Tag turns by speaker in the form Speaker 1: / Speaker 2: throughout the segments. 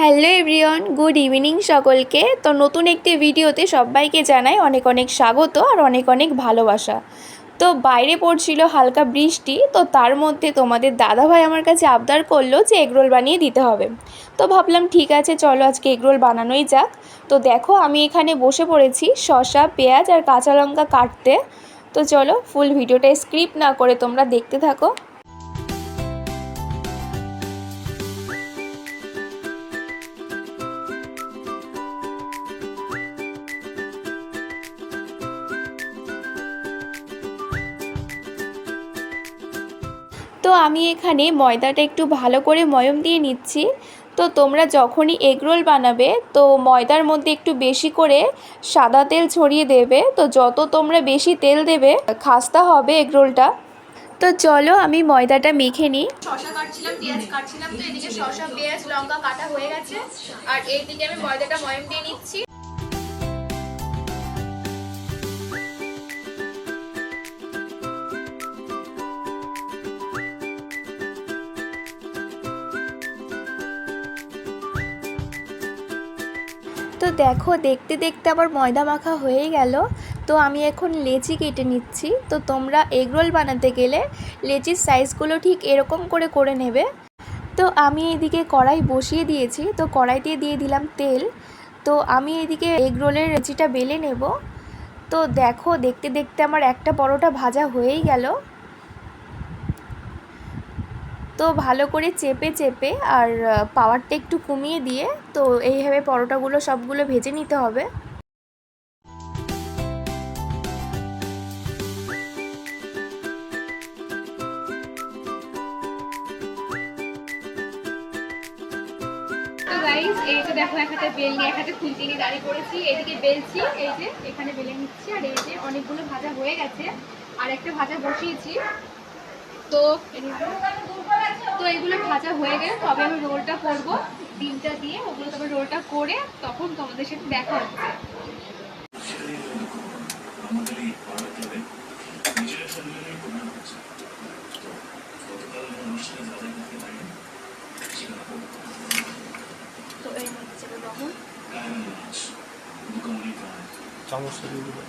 Speaker 1: Hello everyone, good evening সকলকে। তো নতুন একটি ভিডিওতে সবাইকে জানাই অনেক অনেক স্বাগত আর অনেক অনেক ভালোবাসা। তো বাইরে পড়ছিল হালকা বৃষ্টি, তো তার মধ্যে তোমাদের দাদাভাই আমার কাছে আবদার করল যে এগরোল বানিয়ে দিতে হবে। তো ভাবলাম ঠিক আছে, চলো আজকে এগরোল বানানোই যাক। তো দেখো আমি এখানে বসে পড়েছি শসা, পেঁয়াজ আর কাঁচা লঙ্কা কাটতে। তো চলো ফুল ভিডিওটা স্ক্রিপ্ট না করে তোমরা দেখতে থাকো। তো আমি এখানে ময়দাটা একটু ভালো করে ময়ম দিয়ে নিচ্ছি। তো তোমরা যখনই এগরোল বানাবে, তো ময়দার মধ্যে একটু বেশি করে সাদা তেল ছড়িয়ে দেবে। তো যত তোমরা বেশি তেল দেবে, খাস্তা হবে এগরোলটা তো চলো আমি ময়দাটা মেখে নিই।
Speaker 2: শশা কাটছিলাম, পেঁয়াজ কাটছিলাম, তো এদিকে শশা পেঁয়াজ, লঙ্কা কাটা হয়ে গেছে। আর এইদিকে আমি ময়দাটা ময়ম দিয়ে নিচ্ছি।
Speaker 1: তো দেখো, দেখতে দেখতে আবার ময়দা মাখা হয়ে গেল। তো আমি এখন লেচি কেটে নিচ্ছি। তো তোমরা এগরোল বানাতে গেলে লেচির সাইজগুলো ঠিক এরকম করে করে নেবে। তো আমি এদিকে কড়াই বসিয়ে দিয়েছি। তো কড়াইতে দিয়ে দিলাম তেল। তো আমি এদিকে এগরোলের লেচিটা বেলে নেব। তো দেখো, দেখতে দেখতে আমার একটা পরোটা ভাজা হয়েই গেল। তো ভালো করে চেপে চেপে আর পাওয়ারটা একটু কমিয়ে দিয়ে তো এইভাবে পরোটাগুলো সবগুলো ভেজে নিতে হবে।
Speaker 2: তো গাইস এই দেখো দাঁড়িয়ে অনেকগুলো হয়ে গেছে। আর একটা বসিয়েছি। তো তো এগুলো ভাজা হয়ে গেলে তবে আমি রোলটা করব, ডিমটা দিয়ে ওগুলো তবে রোলটা করে তখন তোমাদের সাথে দেখা হচ্ছে এই হচ্ছে তখন
Speaker 3: চামচটা দিয়ে দেবেন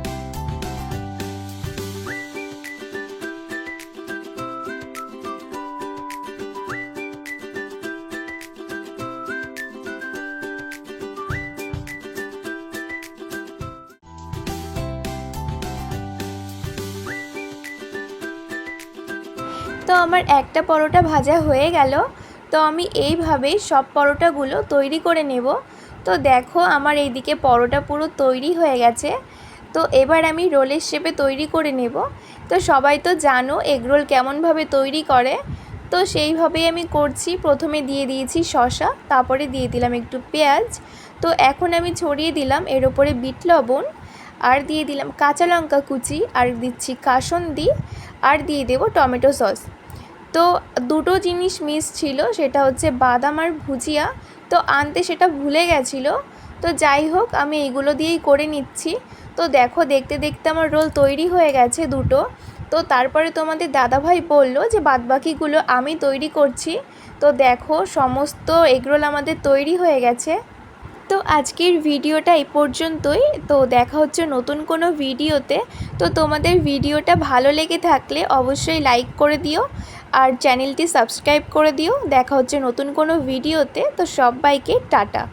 Speaker 1: তো আমার একটা পরোটা ভাজা হয়ে গেল, তো আমি এইভাবেই সব পরোটাগুলো তৈরি করে নেব। তো দেখো আমার এইদিকে পরোটা পুরো তৈরি হয়ে গেছে। তো এবার আমি রোলের শেপে তৈরি করে নেব। তো সবাই তো জানো এগরোল কেমনভাবে তৈরি করে। তো সেইভাবেই আমি করছি। প্রথমে দিয়ে দিয়েছি শশা তারপরে দিয়ে দিলাম একটু পেঁয়াজ। তো এখন আমি ছড়িয়ে দিলাম এর ওপরে বিট লবণ, আর দিয়ে দিলাম কাঁচা লঙ্কা কুচি, আর দিচ্ছি কাসন্দি, আর দিয়ে দেবো টমেটো সস। তো দুটো জিনিস মিস ছিল, সেটা হচ্ছে বাদাম আর ভুজিয়া। তো আনতে সেটা ভুলে গেছিল। তো যাই হোক, আমি এইগুলো দিয়েই করে নিচ্ছি। তো দেখো, দেখতে দেখতে আমার রোল তৈরি হয়ে গেছে দুটো। তো তারপরে তোমাদের দাদাভাই বলল যে, বাদবাকিগুলো আমি তৈরি করছি। তো দেখো, সমস্ত এগরোল আমাদের তৈরি হয়ে গেছে। তো আজকের ভিডিওটা এই পর্যন্তই। তো দেখা হচ্ছে নতুন কোনো ভিডিওতে। তো তোমাদের ভিডিওটা ভালো লেগে থাকলে অবশ্যই লাইক করে দিও। আর চ্যানেলটি সাবস্ক্রাইব করে দিও। দেখা হচ্ছে নতুন কোনো ভিডিওতে। তো সবাইকে টাটা।